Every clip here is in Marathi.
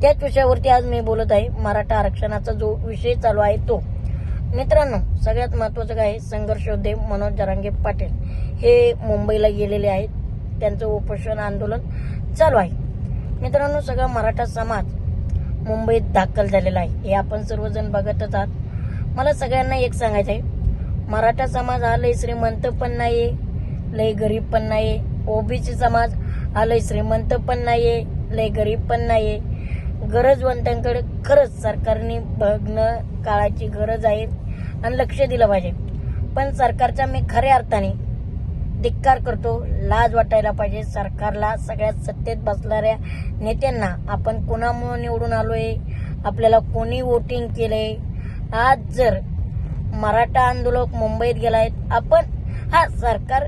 त्याच विषयावरती आज मी बोलत आहे. मराठा आरक्षणाचा जो विषय चालू आहे तो. मित्रांनो सगळ्यात महत्वाचं काय आहे? संघर्ष योद्धे मनोज जरांगे पाटील हे मुंबईला गेलेले आहेत. त्यांचं उपोषण आंदोलन चालू आहे. मित्रांनो सगळा मराठा समाज मुंबईत दाखल झालेला आहे. हे आपण सर्वजण बघतच आहात. मला सगळ्यांना एक सांगायचं आहे मराठा समाज हा लय श्रीमंत पण नाही लय गरीब पण नाही ओबीसी समाज हा लय श्रीमंत पण नाही लय गरीब पण नाही गरजवंतांकडे खरंच सरकारने बघणं काळाची गरज आहे आणि लक्ष दिलं पाहिजे. पण सरकारचा मी खऱ्या अर्थाने धिक्कार करतो लाज वाटायला पाहिजे. सरकारला सगळ्यात सत्तेत बसणाऱ्या नेत्यांना आपण कोणामुळे निवडून आलोय? आपल्याला कोणी वोटिंग केलंय? आज जर मराठा आंदोलक मुंबईत गेलाय आपण हा सरकार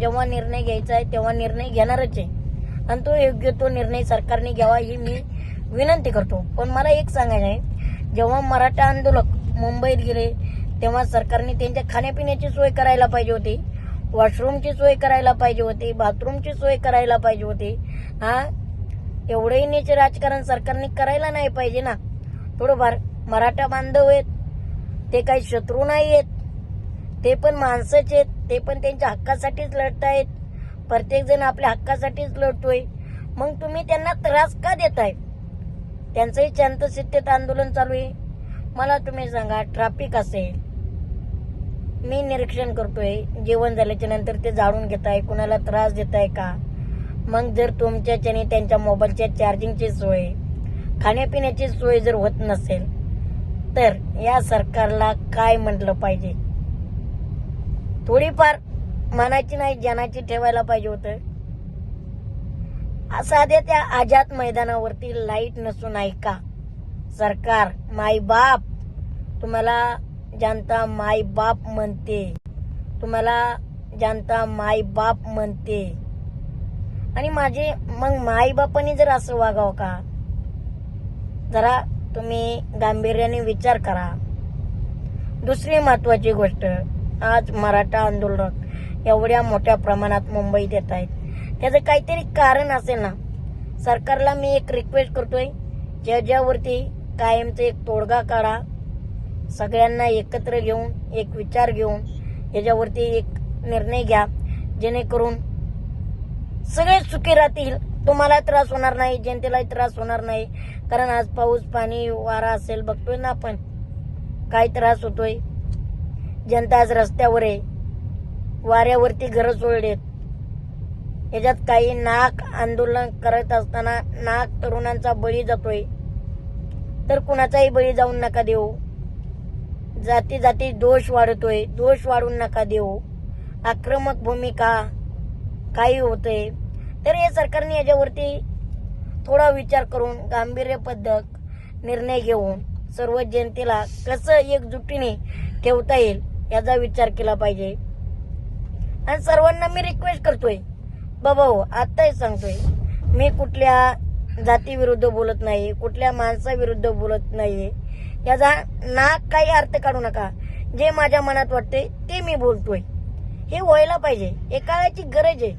जेव्हा निर्णय घ्यायचा आहे तेव्हा निर्णय घेणारच आहे. आणि तो योग्य तो निर्णय सरकारने घ्यावा ही मी विनंती करतो. पण मला एक सांगायचं आहे. जेव्हा मराठा आंदोलक मुंबईत गेले तेव्हा सरकारने त्यांच्या खाण्यापिण्याची सोय करायला पाहिजे होती. वॉशरूमची सोय करायला पाहिजे होती. बाथरूमची सोय करायला पाहिजे होती. हा एवढंही नेचे राजकारण सरकारने करायला नाही पाहिजे ना. थोडंफार मराठा बांधव आहेत. ते काही शत्रू नाही आहेत. ते पण माणसंच आहेत. ते पण त्यांच्या हक्कासाठीच लढतायत प्रत्येक जण आपल्या हक्कासाठीच लढतोय. मग तुम्ही त्यांना त्रास का देताय? त्यांचंही शांतचित्तेत आंदोलन चालू आहे. मला तुम्ही सांगा ट्रॅफिक असेल मी निरीक्षण करतोय जेवण झाल्याच्यानंतर ते जाळून आहे कुणाला त्रास देत आहे का? मग जर तुमच्याच्याने त्यांच्या मोबाईलच्या चार्जिंगची सोय खाण्यापिण्याची सोय जर होत नसेल तर या सरकारला काय म्हटलं पाहिजे? थोडीफार मनाची नाही जनाची ठेवायला पाहिजे होतं. साध्या त्या आझाद मैदानावरती लाइट नसून आहे का सरकार माय बाप. तुम्हाला जनता माय बाप म्हणते. तुम्हाला जनता माय बाप म्हणते. आणि माझे मग माई बापांनी जर असं वागावं का? जरा तुम्ही गांभीर्याने विचार करा. दुसरी महत्वाची गोष्ट आज मराठा आंदोलक एवढ्या मोठ्या प्रमाणात मुंबईत येत आहेत. त्याचं काहीतरी कारण असेल ना. सरकारला मी एक रिक्वेस्ट करतोय. ज्याच्यावरती कायमचं एक तोडगा काढा. सगळ्यांना एकत्र घेऊन एक विचार घेऊन याच्यावरती एक निर्णय घ्या. जेणेकरून सगळे सुखी राहतील. तुम्हाला त्रास होणार नाही जनतेलाही त्रास होणार नाही. कारण आज पाऊस पाणी वारा असेल बघतोय ना आपण. काय त्रास होतोय. जनता आज रस्त्यावर आहे. वाऱ्यावरती घरं सोडलेत. याच्यात काही नाक आंदोलन करत असताना नाक तरुणांचा बळी जातोय. तर कुणाचाही बळी जाऊन नका देऊ. जाती जाती दोष वाढतोय. दोष वाढून नका देऊ. आक्रमक भूमिका काही होतंय तर या सरकारने याच्यावरती थोडा विचार करून गांभीर्य पद्धत निर्णय घेऊन सर्व जनतेला कसं एकजुटीने ठेवता येईल याचा विचार केला पाहिजे. आणि सर्वांना मी रिक्वेस्ट करतोय. बाबा हो आत्ताही सांगतोय. मी कुठल्या जातीविरुद्ध बोलत नाही कुठल्या माणसाविरुद्ध बोलत नाही याचा ना काही अर्थ काढू नका. जे माझ्या मनात वाटते ते मी बोलतोय. हे व्हायला पाहिजे. हे काळाची गरज आहे.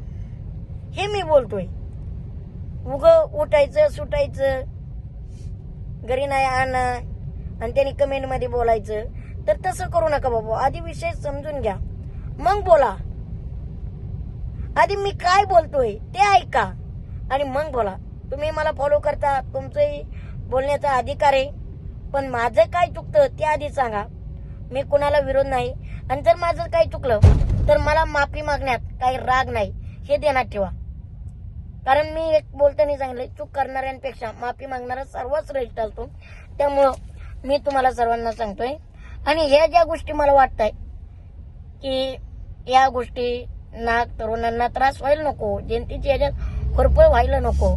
हे मी बोलतोय. उग उठायचं सुटायचं घरी नाही आणं आणि त्यांनी कमेंटमध्ये बोलायचं. तर तसं करू नका बाबा. आधी विषय समजून घ्या. मग बोला. आधी मी काय बोलतोय ते ऐका. आणि मग बोला. तुम्ही मला फॉलो करता तुमचंही बोलण्याचा अधिकार आहे. पण माझं काय चुकतं ते आधी सांगा. मी कुणाला विरोध नाही. आणि जर माझं काही चुकलं तर मला माफी मागण्यात काही राग नाही. हे देण्यात ठेवा. कारण मी एक बोलताना सांगितलं चूक करणाऱ्यांपेक्षा माफी मागणारा सर्वात श्रेष्ठ असतो. त्यामुळं मी तुम्हाला सर्वांना सांगतोय. आणि ह्या ज्या गोष्टी मला वाटत आहे की या गोष्टी नाग तरुणांना त्रास व्हायला नको जनतेची याच्यात खुरपळ व्हायला नको.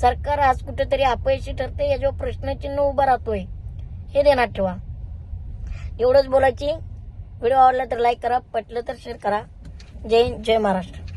सरकार आज कुठेतरी अपयशी ठरते याच्यावर प्रश्नचिन्ह उभा राहतोय. हे देणार ठेवा. एवढंच बोलायची. व्हिडिओ आवडला तर लाईक करा पटलं तर शेअर करा. जय हिंद जय महाराष्ट्र.